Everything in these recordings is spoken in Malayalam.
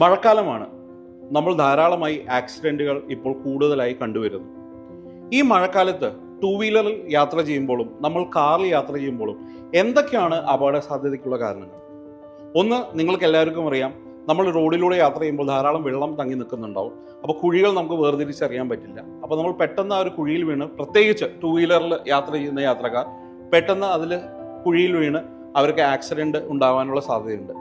മഴക്കാലമാണ്. നമ്മൾ ധാരാളമായി ആക്സിഡന്റുകൾ ഇപ്പോൾ കൂടുതലായി കണ്ടുവരുന്നു. ഈ മഴക്കാലത്ത് ടൂ വീലറിൽ യാത്ര ചെയ്യുമ്പോഴും നമ്മൾ കാറിൽ യാത്ര ചെയ്യുമ്പോഴും എന്തൊക്കെയാണ് അപകട സാധ്യതയ്ക്കുള്ള കാരണങ്ങൾ? ഒന്ന് നിങ്ങൾക്ക് എല്ലാവർക്കും അറിയാം നമ്മൾ റോഡിലൂടെ യാത്ര ചെയ്യുമ്പോൾ ധാരാളം വെള്ളം തങ്ങി നിൽക്കുന്നുണ്ടാവും. അപ്പോൾ കുഴികൾ നമുക്ക് വേർതിരിച്ചറിയാൻ പറ്റില്ല. അപ്പോൾ നമ്മൾ പെട്ടെന്ന് ആ ഒരു കുഴിയിൽ വീണ് പ്രത്യേകിച്ച് ടൂ വീലറിൽ യാത്ര ചെയ്യുന്ന യാത്രക്കാർ പെട്ടെന്ന് അതിൽ കുഴിയിൽ വീണ് അവർക്ക് ആക്സിഡന്റ് ഉണ്ടാകാനുള്ള സാധ്യതയുണ്ട്.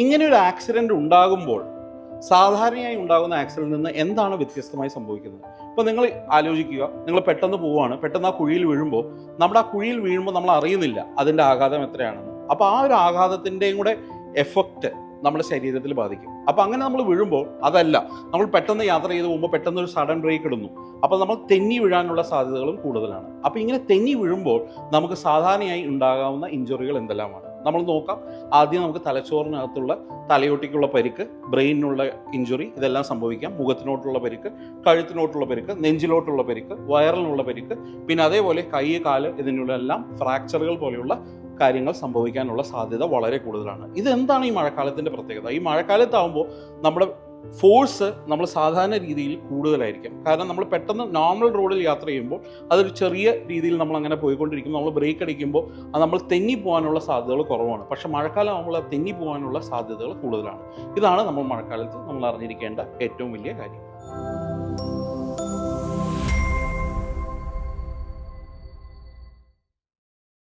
ഇങ്ങനെ ഒരു ആക്സിഡന്റ് ഉണ്ടാകുമ്പോൾ സാധാരണയായി ഉണ്ടാകുന്ന ആക്സിഡന്റിൽ നിന്ന് എന്താണ് വ്യത്യസ്തമായി സംഭവിക്കുന്നത്? ഇപ്പോൾ നിങ്ങൾ ആലോചിക്കുക നിങ്ങൾ പെട്ടെന്ന് പോവുകയാണ് പെട്ടെന്ന് ആ കുഴിയിൽ വീഴുമ്പോൾ നമ്മുടെ ആ കുഴിയിൽ വീഴുമ്പോൾ നമ്മൾ അറിയുന്നില്ല അതിന്റെ ആഘാതം എത്രയാണെന്ന്. അപ്പോൾ ആ ഒരു ആഘാതത്തിന്റെയും കൂടെ എഫക്റ്റ് നമ്മുടെ ശരീരത്തിൽ ബാധിക്കും. അപ്പോൾ അങ്ങനെ നമ്മൾ വീഴുമ്പോൾ അതല്ല നമ്മൾ പെട്ടെന്ന് യാത്ര ചെയ്ത് പോകുമ്പോൾ പെട്ടെന്ന് ഒരു സഡൻ ബ്രേക്ക് ഇടുന്നു. അപ്പോൾ നമ്മൾ തെന്നി വീഴാനുള്ള സാധ്യതകളും കൂടുതലാണ്. അപ്പോൾ ഇങ്ങനെ തെന്നി വീഴുമ്പോൾ നമുക്ക് സാധാരണയായി ഉണ്ടാകാവുന്ന ഇഞ്ചുറികൾ എന്തെല്ലാമാണ്? നമ്മൾ നോക്കാം. ആദ്യം നമുക്ക് തലച്ചോറിനകത്തുള്ള തലയോട്ടിക്കുള്ള പരിക്ക് ബ്രെയിനിനുള്ള ഇഞ്ചുറി ഇതെല്ലാം സംഭവിക്കാം. മുഖത്തിനോട്ടുള്ള പരിക്ക് കഴുത്തിനോട്ടുള്ള പരിക്ക് നെഞ്ചിലോട്ടുള്ള പരിക്ക് വയറിനുള്ള പരിക്ക് പിന്നെ അതേപോലെ കൈ കാൽ ഇതിനുള്ള എല്ലാം ഫ്രാക്ചറുകൾ പോലെയുള്ള കാര്യങ്ങൾ സംഭവിക്കാനുള്ള സാധ്യത വളരെ കൂടുതലാണ്. ഇതെന്താണ് ഈ മഴക്കാലത്തിന്റെ പ്രത്യേകത? ഈ മഴക്കാലത്താവുമ്പോൾ നമ്മുടെ ഫോഴ്സ് നമ്മൾ സാധാരണ രീതിയിൽ കൂടുതലായിരിക്കും. കാരണം നമ്മൾ പെട്ടെന്ന് നോർമൽ റോഡിൽ യാത്ര ചെയ്യുമ്പോൾ അതൊരു ചെറിയ രീതിയിൽ നമ്മൾ അങ്ങനെ പോയിക്കൊണ്ടിരിക്കുമ്പോൾ നമ്മൾ ബ്രേക്ക് അടിക്കുമ്പോൾ അത് നമ്മൾ തെന്നി പോകാനുള്ള സാധ്യതകൾ കുറവാണ്. പക്ഷേ മഴക്കാലം ആകുമ്പോൾ തെന്നി പോകാനുള്ള സാധ്യതകൾ കൂടുതലാണ്. ഇതാണ് നമ്മൾ മഴക്കാലത്ത് നമ്മൾ അറിഞ്ഞിരിക്കേണ്ട ഏറ്റവും വലിയ കാര്യം.